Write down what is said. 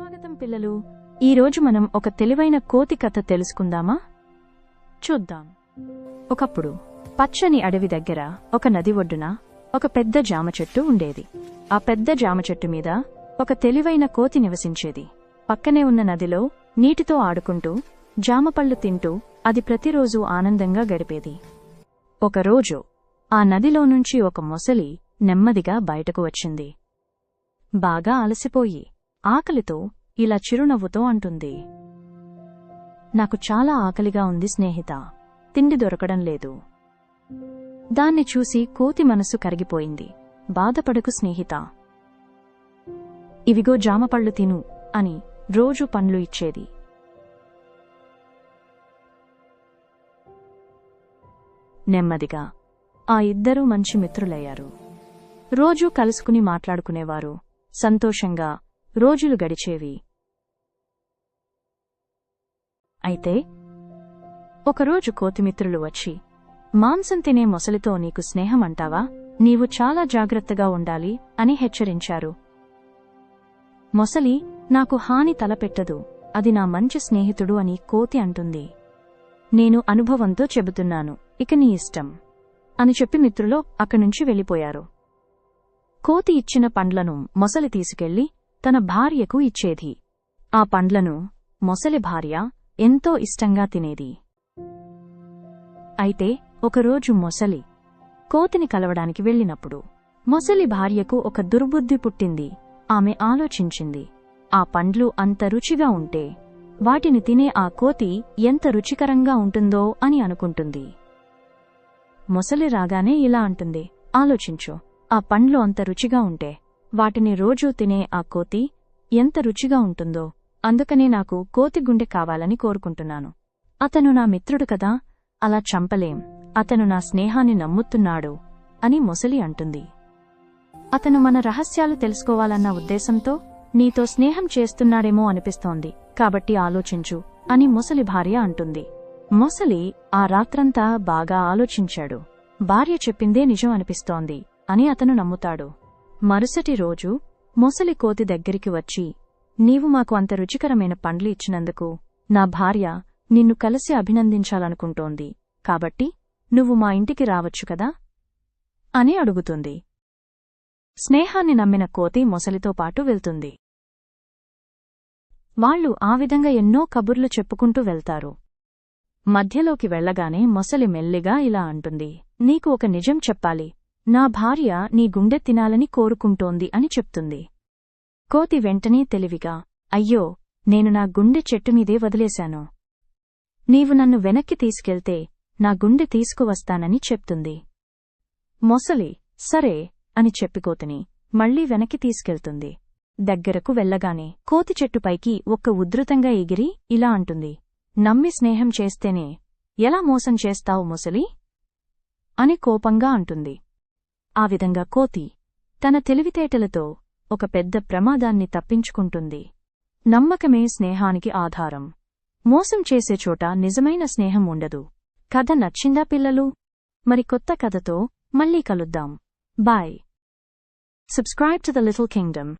స్వాగతం పిల్లలు. ఈరోజు మనం ఒక తెలివైన కోతి కథ తెలుసుకుందామా? చూద్దాం. ఒకప్పుడు పచ్చని అడవి దగ్గర ఒక నది ఒడ్డున ఒక పెద్ద జామ చెట్టు ఉండేది. ఆ పెద్ద జామ చెట్టు మీద ఒక తెలివైన కోతి నివసించేది. పక్కనే ఉన్న నదిలో నీటితో ఆడుకుంటూ జామపళ్ళు తింటూ అది ప్రతిరోజూ ఆనందంగా గడిపేది. ఒకరోజు ఆ నదిలో నుంచి ఒక మొసలి నెమ్మదిగా బయటకు వచ్చింది. బాగా అలసిపోయి ఆకలితో ఇలా చిరునవ్వుతో అంటుంది. నాకు చాలా ఆకలిగా ఉంది స్నేహిత. తిండి దొరకడం లేదు. దాన్ని చూసి కోతి మనసు కరిగిపోయింది. బాధపడకు స్నేహిత. ఇవిగో జామపళ్ళు తిను అని రోజు పండ్లు ఇచ్చేది. నెమ్మదిగా ఆ ఇద్దరూ మంచి మిత్రులయ్యారు. రోజూ కలుసుకుని మాట్లాడుకునేవారు. సంతోషంగా రోజులు గడిచేవి. అయితే ఒకరోజు కోతిమిత్రులు వచ్చి మాంసం తినే మొసలితో నీకు స్నేహం అంటావా? నీవు చాలా జాగ్రత్తగా ఉండాలి అని హెచ్చరించారు. మొసలి నాకు హాని తలపెట్టదు అది నా మంచి స్నేహితుడు అని కోతి అంటుంది. నేను అనుభవంతో చెబుతున్నాను ఇక నీ ఇష్టం అని చెప్పి మిత్రులో అక్కనుంచి వెళ్ళిపోయారు. కోతి ఇచ్చిన పండ్లను మొసలి తీసుకెళ్ళి తన భార్యకు ఇచ్చేది. ఆ పండ్లను మొసలి భార్య ఎంతో ఇష్టంగా తినేది. అయితే ఒకరోజు మొసలి కోతిని కలవడానికి వెళ్ళినప్పుడు మొసలి భార్యకు ఒక దుర్బుద్ధి పుట్టింది. ఆమె ఆలోచించింది ఆ పండ్లు అంత రుచిగా ఉంటే వాటిని తినే ఆ కోతి ఎంత రుచికరంగా ఉంటుందో అని అనుకుంటుంది. మొసలి రాగానే ఇలా అంటుంది ఆలోచించు ఆ పండ్లు అంత రుచిగా ఉంటే వాటిని రోజూ తినే ఆ కోతి ఎంత రుచిగా ఉంటుందో అందుకనే నాకు కోతి గుండె కావాలని కోరుకుంటున్నాను. అతను నా మిత్రుడు కదా అలా చంపలేం అతను నా స్నేహాన్ని నమ్ముతున్నాడు అని మొసలి అంటుంది. అతను మన రహస్యాలు తెలుసుకోవాలన్న ఉద్దేశంతో నీతో స్నేహం చేస్తున్నాడేమో అనిపిస్తోంది కాబట్టి ఆలోచించు అని మొసలి భార్య అంటుంది. మొసలి ఆ రాత్రంతా బాగా ఆలోచించాడు. భార్య చెప్పిందే నిజం అనిపిస్తోంది అని అతను నమ్ముతాడు. మరుసటి రోజు మొసలి కోతి దగ్గరికి వచ్చి నీవు మాకు అంత రుచికరమైన పండ్లు ఇచ్చినందుకు నా భార్య నిన్ను కలిసి అభినందించాలనుకుంటోంది. కాబట్టి నువ్వు మా ఇంటికి రావచ్చు కదా అని అడుగుతుంది. స్నేహాన్ని నమ్మిన కోతి మొసలితో పాటు వెళ్తుంది. వాళ్ళు ఆ విధంగా ఎన్నో కబుర్లు చెప్పుకుంటూ వెళ్తారు. మధ్యలోకి వెళ్ళగానే మొసలి మెల్లిగా ఇలా అంటుంది నీకు ఒక నిజం చెప్పాలి. నా భార్య నీ గుండె తినాలని కోరుకుంటోంది అని చెప్తుంది. కోతి వెంటనే తెలివిగా అయ్యో నేను నా గుండె చెట్టుమీదే వదిలేశాను. నీవు నన్ను వెనక్కి తీసుకెళ్తే నా గుండె తీసుకువస్తానని చెప్తుంది. మొసలి సరే అని చెప్పి కోతిని మళ్ళీ వెనక్కి తీసుకెళ్తుంది. దగ్గరకు వెళ్ళగానే కోతి చెట్టుపైకి ఒక్క ఉధృతంగా ఎగిరి ఇలా అంటుంది. నమ్మి స్నేహం చేస్తేనే ఎలా మోసం చేస్తావు మొసలి? అని కోపంగా అంటుంది. ఆ విధంగా కోతి తన తెలివితేటలతో ఒక పెద్ద ప్రమాదాన్ని తప్పించుకుంటుంది. నమ్మకమే స్నేహానికి ఆధారం. మోసం చేసే చోట నిజమైన స్నేహం ఉండదు. కథ నచ్చిందా పిల్లలు? మరి కొత్త కథతో మళ్ళీ కలుద్దాం. Bye. Subscribe to the little kingdom